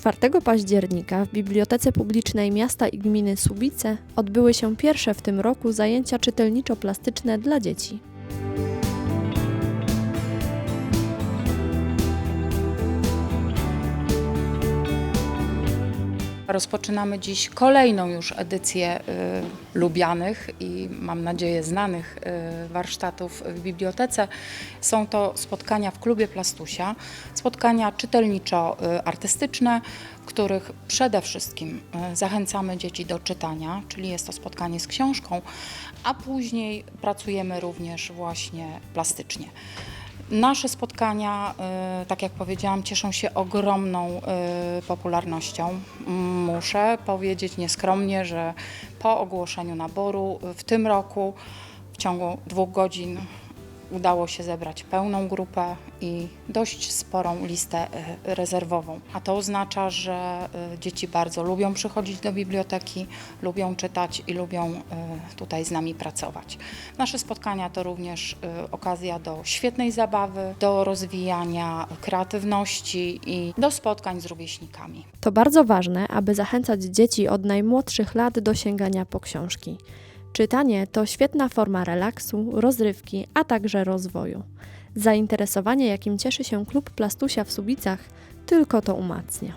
4 października w Bibliotece Publicznej Miasta i Gminy Subice odbyły się pierwsze w tym roku zajęcia czytelniczo-plastyczne dla dzieci. Rozpoczynamy dziś kolejną już edycję y, lubianych i mam nadzieję znanych y, warsztatów w bibliotece. Są to spotkania w klubie Plastusia, spotkania czytelniczo-artystyczne, w których przede wszystkim y, zachęcamy dzieci do czytania, czyli jest to spotkanie z książką, a później pracujemy również właśnie plastycznie. Nasze spotkania, y, tak jak powiedziałam, cieszą się ogromną y, popularnością. Muszę powiedzieć nieskromnie, że po ogłoszeniu naboru w tym roku w ciągu dwóch godzin udało się zebrać pełną grupę i dość sporą listę y, rezerwową. A to oznacza, że y, dzieci bardzo lubią przychodzić do biblioteki, lubią czytać i lubią y, tutaj z nami pracować. Nasze spotkania to również okazja do świetnej zabawy, do rozwijania kreatywności i do spotkań z rówieśnikami. To bardzo ważne, aby zachęcać dzieci od najmłodszych lat do sięgania po książki. Czytanie to świetna forma relaksu, rozrywki, a także rozwoju. Zainteresowanie, jakim cieszy się klub Plastusia w Subicach, tylko to umacnia.